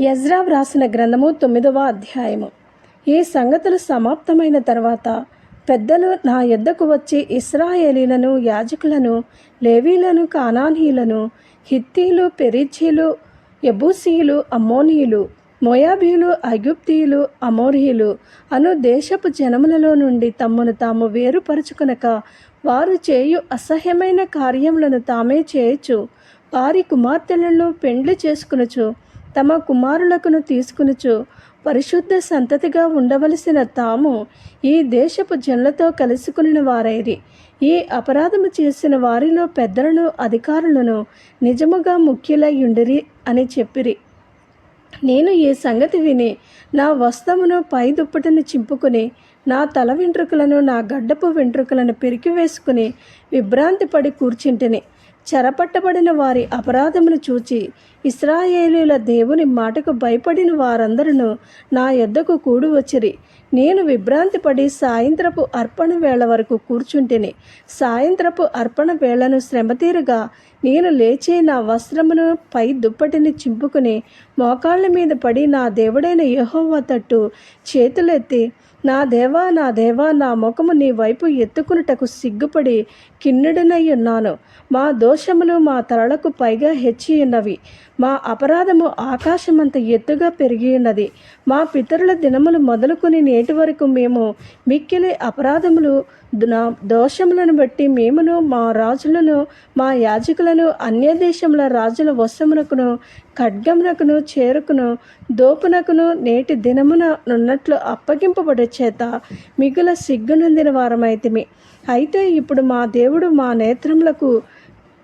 యజ్రా వ్రాసిన గ్రంథము తొమ్మిదవ అధ్యాయము. ఈ సంగతులు సమాప్తమైన తర్వాత పెద్దలు నా యొద్దకు వచ్చి ఇస్రాయేలీలను యాజకులను లేవీలను కానానీయులను హిత్తీలు పెరిచీలు ఎబూసీలు అమ్మోనీయులు మోయాబీలు అగుప్తీయులు అమోరీయులు అను దేశపు జనములలో నుండి తమ్మును తాము వేరుపరుచుకునక వారు చేయు అసహ్యమైన కార్యములను తామే చేయొచ్చు. వారి కుమార్తెలను పెండ్లి చేసుకునుచు తమ కుమారులకును తీసుకునుచు పరిశుద్ధ సంతతిగా ఉండవలసిన తాము ఈ దేశపు జనులతో కలుసుకుని వారైరి. ఈ అపరాధము చేసిన వారిలో పెద్దలను అధికారులను నిజముగా ముఖ్యులయ్యుండిరి అని చెప్పిరి. నేను ఈ సంగతి విని నా వస్త్రమును పై దుప్పటిని చింపుకుని నా తల వెంట్రుకలను నా గడ్డపు వెంట్రుకలను పెరికి వేసుకుని విభ్రాంతి పడి కూర్చుంటిని. చెరపట్టబడిన వారి అపరాధమును చూచి ఇస్రాయేలీల దేవుని మాటకు భయపడిన వారందరూ నా యొద్దకు కూడి వచ్చిరి. నేను విభ్రాంతి పడి సాయంత్రపు అర్పణ వేళ వరకు కూర్చుంటిని. సాయంత్రపు అర్పణ వేళను శ్రమతీరుగా నేను లేచి నా వస్త్రమును పై దుప్పటిని చింపుకుని మోకాళ్ళ మీద పడి నా దేవుడైన యహోవ తట్టు చేతులెత్తి నా దేవా నా దేవా నా ముఖము నీ వైపు ఎత్తుకునుటకు సిగ్గుపడి కిన్నుడినై ఉన్నాను. మా దోషములు మా తలలకు పైగా హెచ్చి ఉన్నవి. మా అపరాధము ఆకాశమంత ఎత్తుగా పెరిగి ఉన్నది. మా పితరుల దినములు మొదలుకొని నేటి వరకు మేము మిక్కిలి అపరాధములు నా దోషములను బట్టి మేమును మా రాజులను మా యాజకులను అన్య దేశముల రాజుల వశమునకును ఖడ్గమునకును చేరుకును దోపునకును నేటి దినమున ఉన్నట్లు అప్పగింపబడి చేత మిగుల సిగ్గునందిన వారమైతిమి. అయితే ఇప్పుడు మా దేవుడు మా నేత్రములకు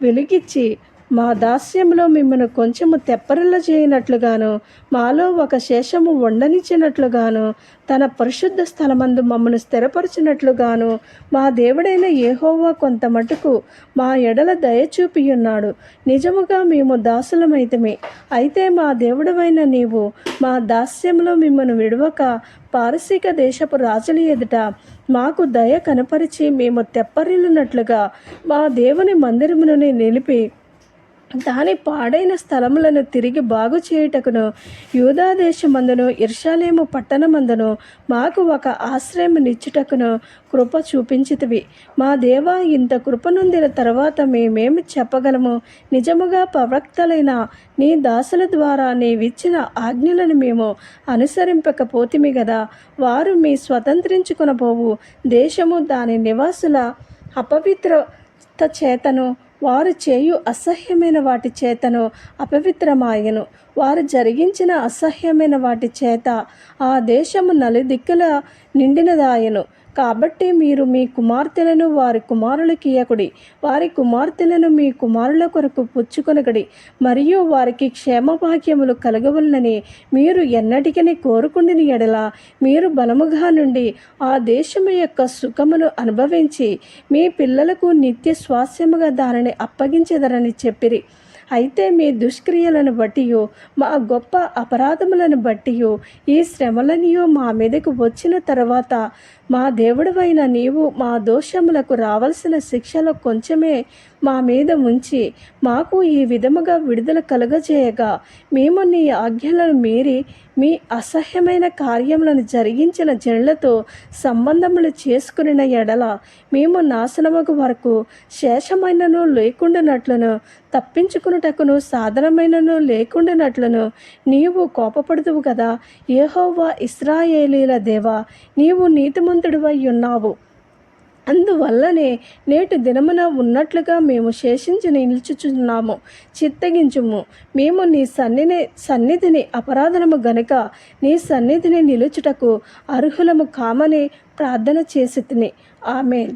వెలిగిచ్చి మా దాస్యంలో మిమ్మను కొంచెము తెప్పరిల్ల చేయనట్లుగాను మాలో ఒక శేషము ఉండనిచ్చినట్లుగాను తన పరిశుద్ధ స్థలమందు మమ్మను స్థిరపరచినట్లుగాను మా దేవుడైన ఏహోవా కొంత మటుకు మా ఎడల దయ చూపియున్నాడు. నిజముగా మేము దాసులమైతమే. అయితే మా దేవుడవైన నీవు మా దాస్యంలో మిమ్మను విడవక పారసీక దేశపు రాజుల ఎదుట మాకు దయ కనపరిచి మేము తెప్పరిల్లినట్లుగా మా దేవుని మందిరమును నిలిపి దాని పాడైన స్థలములను తిరిగి బాగు చేయుటకును యూదాదేశమందును ఇర్షాలేము పట్టణమందును మాకు ఒక ఆశ్రయం నిచ్చుటకును కృప చూపించితివి. మా దేవా ఇంత కృప నొందిన తర్వాత మేమేమి చెప్పగలము? నిజముగా ప్రవక్తలైన నీ దాసుల ద్వారా నీవిచ్చిన ఆజ్ఞలను మేము అనుసరింపకపోతిమి కదా వారు మీ స్వతంత్రించుకునబోవు. దేశము దాని నివాసుల అపవిత్రత చేతను వారు చేయు అసహ్యమైన వాటి చేతను అపవిత్రమాయను. వారు జరిగించిన అసహ్యమైన వాటి చేత ఆ దేశము నలుదిక్కుల నిండినదాయను. కాబట్టి మీరు మీ కుమార్తెలను వారి కుమారులకి ఇయ్యకుడి. వారి కుమార్తెలను మీ కుమారుల కొరకు పుచ్చుకొనగడి మరియు వారికి క్షేమభాగ్యములు కలగవలనని మీరు ఎన్నటికని కోరుకుండిన ఎడల మీరు బలముగా నుండి ఆ దేశము యొక్క సుఖమును అనుభవించి మీ పిల్లలకు నిత్య స్వాస్యముగా దానిని అప్పగించెదరని చెప్పిరి. అయితే మీ దుష్క్రియలను బట్టియో మా గొప్ప అపరాధములను బట్టియో ఈ శ్రమలనియో మా మీదకు వచ్చిన తర్వాత మా దేవుడవైన నీవు మా దోషములకు రావలసిన శిక్షలో కొంచెమే మా మీద ఉంచి మాకు ఈ విధముగా విడుదల కలుగజేయగా మేము నీ ఆజ్ఞలను మీరి మీ అసహ్యమైన కార్యములను జరిగించిన జనులతో సంబంధములు చేసుకున్న ఎడల మేము నాశనముకు వరకు శేషమైనను లేకుండానట్లును తప్పించుకున్నటకును సాధనమైనను లేకుండానట్లును నీవు కోపపడుతువు కదా ఏహోవా ఇస్రాయేలీల దేవా నీవు నీతిమంతుడివై ఉన్నావు. అందువల్లనే నేటి దినమున ఉన్నట్లుగా మేము శేషించి నిలుచుచున్నాము చిత్తగించుము. మేము నీ సన్నిని సన్నిధిని అపరాధనము గనుక నీ సన్నిధిని నిలుచుటకు అర్హులము కామని ప్రార్థన చేసి తిని ఆమెన్.